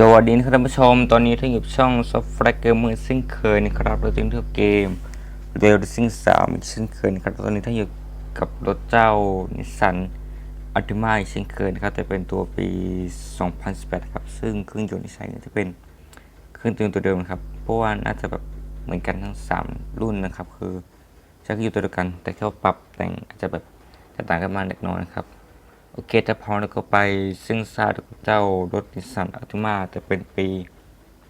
สวัสดีนะครับท่านผู้ชม ตอนนี้ท่านอยู่กับช่อง Software Gamer เช่นเคยนะครับเราจะเล่นเกม r a c i n g 3อีกเช่นเคยนะครับตอนนี้ท่านอยู่กับรถเจ้านิสสันอัลติมาอีกเช่นเคยนะครับแต่เป็นตัวปี 2018 ครับ ซึ่งเครื่องยนต์ที่ใช้เนี่จะเป็นเครื่องยนต์ตัวเดิมครับ เพราะว่าน่าจะแบบเหมือนกันทั้ง 3 รุ่นนะครับ คือใช้เครื่องยนต์ตัวเดียวกัน แต่แค่ปรับแต่งอาจจะแบบแตกต่างกันมาเล็กน้อยนะครับ โอเคถ้าพร้อมแล้วก็ไปซึ่งซาดเจ้ารถนิสสันอัลติมาแต่เป็นปี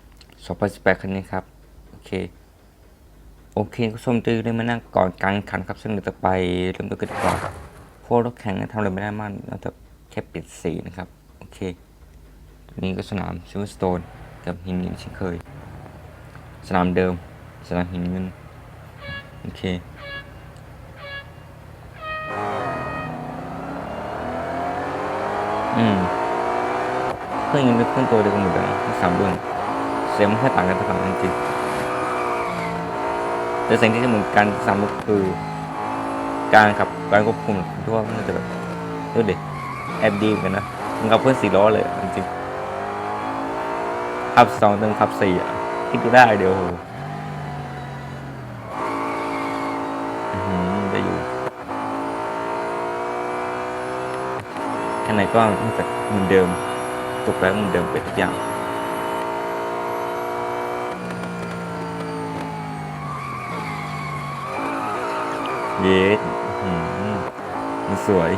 2018 คันนี้ครับ โอเค โอเคก็ชมตื้อเลยมานั่งก่อนการขันครับ ซึ่งเดี๋ยวจะไปเริ่มต้นกันดีกว่าเพราะรถแข่งเนี่ยทำอะไรไม่ได้มากนอกจากแค่ปิดสีนะครับ โอเค นี้ก็สนามซิลเวอร์สโตนกับหินเงินเช่นเคย สนามเดิม สนามหินเงิน โอเค อืมเครื่องยังเป็นเครื่องตัวเดียวกันหมดเลยทั้งสามรุ่นเสียงมันแค่ต่างกันต่างกันจริงแต่สิ่งที่เหมือนกันสามรุ่นคือ การขับการควบคุมที่วมันจะแบบดูดิแอบดีเหมือนกันนะมันกับเพื่อนสี่ล้อเลยจริงขับสองเติมขับสี่อะคิดดูได้เดี๋ยวโหอื้อหือได้อยู่ ข้างในก็นอกจากเหมือนเดิมตกแล้วเหมือนเดิมเป็นทุกอย่างเยสอื้อหือมันสวย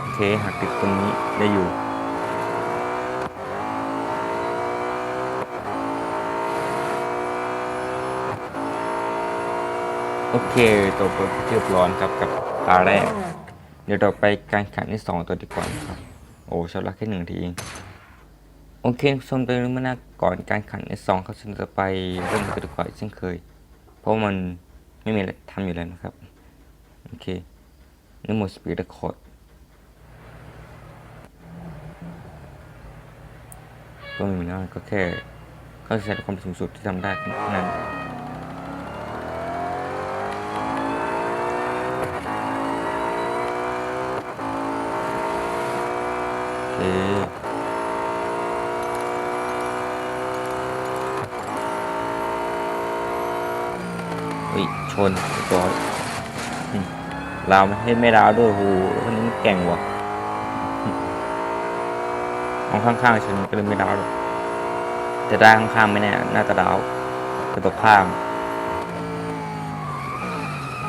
โอเคหักติดตรงนี้ได้อยู่ โอเคตัวเปิดเรียบร้อยครับกับตาแรก เดี๋ยวเราไปการแข่งที่สองตัวดีกว่านครับ โอ้ช้เวลาแค่หนึ่งทีเองโอเคชมไปเรื่องมาหน้าก่อนการแข่งที่สองเขาจะไปเริ่มกันดีกว่าเช่นเคย เพราะมันไม่มีอะไรทำอยู่แล้วนะครับ โอเคนี่หมดสปีดเรคคอร์ดก็ไม่มีแล้วก็แค่เขาใช้ความสูงสุดที่ทำได้นั้น โอเคเฮ้ยชนร้อยลาวไม่ให้ไม่ลาวด้วยโหคนนี้มันแก่งว่ะมองข้างๆชนก็เลยไม่ลาวหรอกแต่ด้ข้างๆไม่แน่น่าจะลาวแต่ตัวข้าง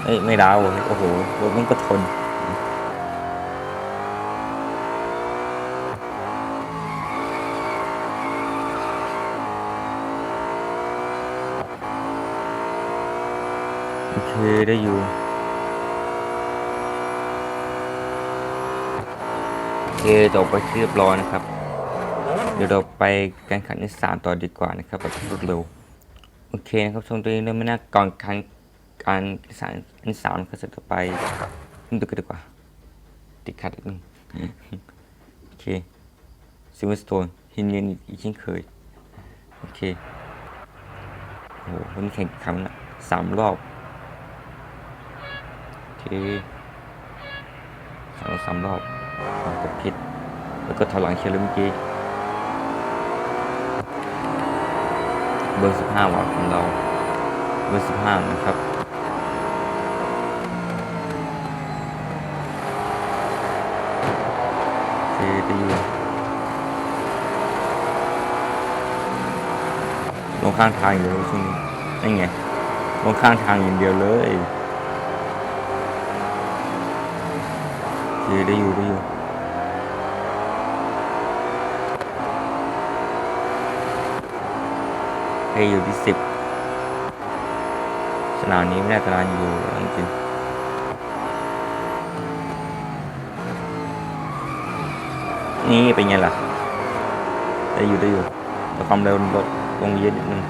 เอ้ยไม่ลาวโอ้โหรถมันก็ชน โอเคได้อยู่โอเคจบไปเรียบร้อยนะครับ เดี๋ยวเราไปการข่งที่สามต่อดีกว่านะครับแบบรวดเร็วโอเคนะครับชมตัวนี้เริ่มไม่น่าก่อนการการสารที่สามก็จะต่อไปเริ่มตัวกันดีกว่า ติดขัดนิดนึงโอเคซิลเวอร์สโตนหินเงินอีกเช่นเคย โอเคโอ้โหวันแข่งกี่ครั้งนะสามรอบ เคสองสามรอบกดผิด แล้วก็ถอยหลังเชียร์เลยเมื่อกี้ เบอร์สิบห้าวัตของเรา เบอร์สิบห้านะครับเคดีอยู่ลงข้างทางอย่างเดียวช่วงนี้นี่ไงลงข้างทางอย่างเดียวเลย อเคได้อยู่ได้อยู่เพย์อยู่ที่สิบสนามนี้ไม่น่าจะนานอยู่จริงนี่เป็นไงล่ะได้อยู่ได้อยู่แต่ความเร็วลดลงเยอะนิดนึง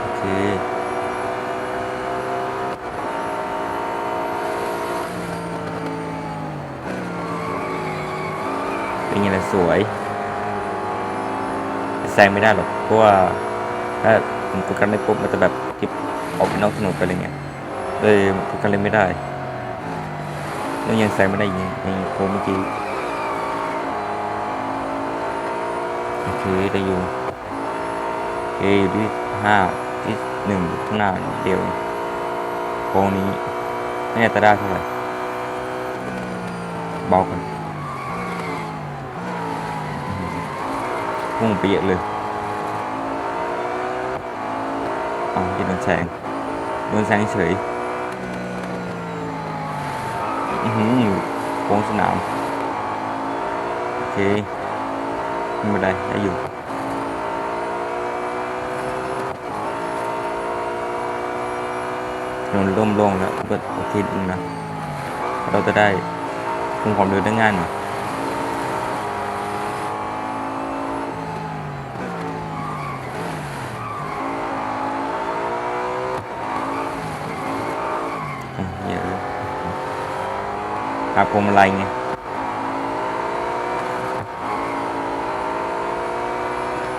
โอเค เป็นยังไง สวย แซงไม่ได้หรอกเพราะว่าถ้าผมโฟกัสไม่ปุ๊บมันจะแบบจิบออกไปนอกถนนไปอะไรเงี้ยเลยทุกกันเลยไม่ได้แล้วยังแซงไม่ได้ยังยังโค้งเมื่อกี้โอเคได้อยู่โอเคอยู่ที่ห้าที่หนึ่งข้างหน้าเดียวโค้งนี้ไม่น่าจะได้เท่าไหร่เบากัน พุ่งไปเยอะเลยอ๋อยินโดนแซงโดนแซงเฉยอือหือโค้งสนาม โอเคไม่เป็นไรได้อยู่ถนนร่มโล่งแล้วก็โอเคดีนะ เราจะได้คุมความเร็วได้ง่ายหน่อยอะเยอะ หาพวงมาลัยไง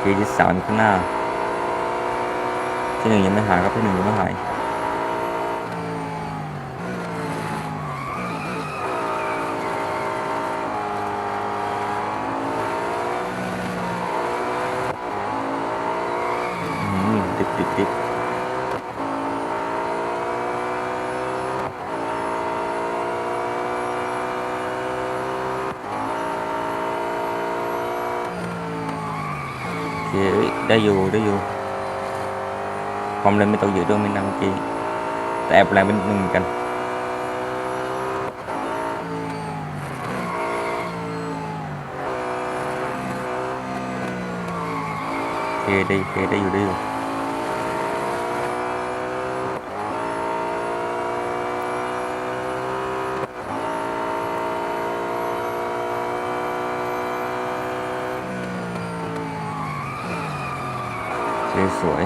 ทีที่สามข้างหน้าที่หนึ่งยังไม่หายครับที่หนึ่งยังไม่หาย อืมติดติดติดโอเคเอ้ย ได้อยู่ได้อยู่ ความเร็วไม่ตกเยอะด้วยไม่นานเมื่อกี้แต่แอบแรงเป็นหนึ่งเหมือนกันโอเคได้โอเคได้อยู่ได้อยู่ สวยสวย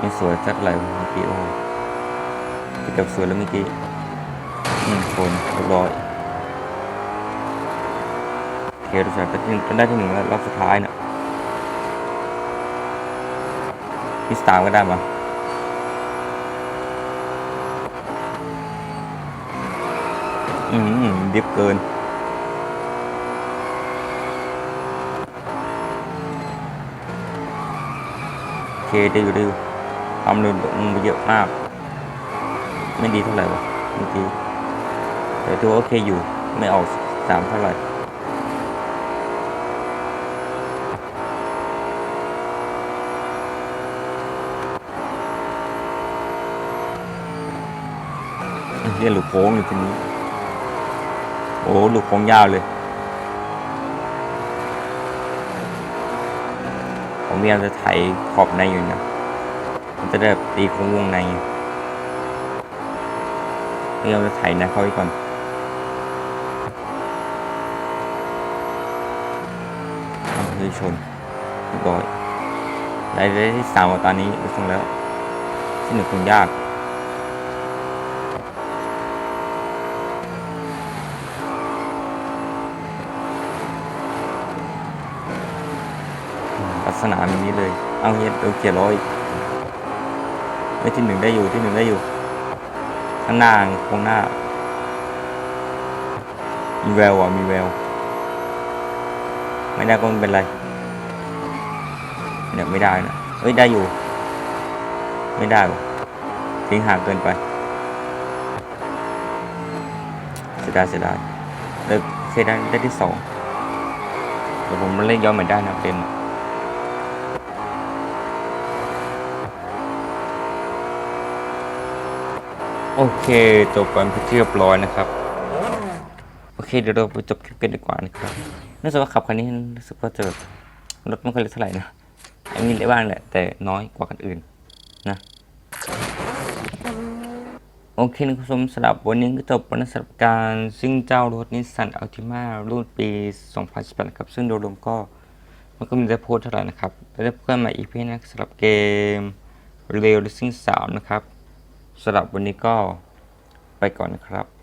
นี่สวยจัดเลยเมื่อกี้โอ้โหเกือบสวยแล้วเมื่อกี้อืมคนเรียบร้อยเคเราจะได้ที่เป็นได้ที่หนึ่งแล้วรอบสุดท้ายเนะที่สามก็ได้มาอืมดิฟเกิน เคได้อยู่ได้อยู่ความเร็วลงไปเยอะมาก ไม่ดีเท่าไหร่วะเมื่อกี้แต่ตัวโอเคอยู่ไม่ออกสามเท่าไหร่เรียนหลุดโค้งอยู่ทีนี้ โอ้หลุดโค้งยาวเลย ผม พยายามจะไถขอบในอยู่นะมันจะได้แบบตีโค้งวงในพยายามจะไถนะเข้าไว้ก่อนทำให้ชนเรียบร้อยได้ได้ที่สามตอนนี้ดูทรงแล้วที่หนึ่งคงยาก ลักษณะแบบนี้เลย เอาเฮียเออเกียร์ร้อยไม่ที่หนึ่งได้อยู่ที่หนึ่งได้อยู่ ข้างหน้าโค้งหน้า มีแววอะมีแวว ไม่ได้ก็ไม่เป็นไรเนี่ยไม่ได้นะเอ้ยได้อยู่ ไม่ได้หรอทิ้งห่างเกินไปเสียดายเสียดายเลยเคยได้ได้ที่สองเดี๋ยวผมมาเล่นย้อนใหม่ได้นะเป็น โอเคจบกันเป็นที่เรียบร้อยนะครับ โอเคเดี๋ยวเราไปจบคลิปกันดีกว่านะครับเนื่องจากว่าขับคันนี้รู้สึกว่าจะแบบรถไม่ค่อยเร็วเท่าไหร่นะมีเล็กบ้างแหละแต่น้อยกว่าคันอื่นนะโอเคนะคุณผู้ชมสำหรับวันนี้ก็จบไปนะสำหรับการซิ่งเจ้ารถนิสสันอัลติมารุ่นปี 2018นะครับ ซึ่งโดยรวมก็ มันก็มีได้โพสเท่าไหร่นะครับแล้วได้พบกันม่อีพีนะสำหรับเกมเรลซิ่งสามนะครับ สำหรับวันนี้ก็ไปก่อนนะครับ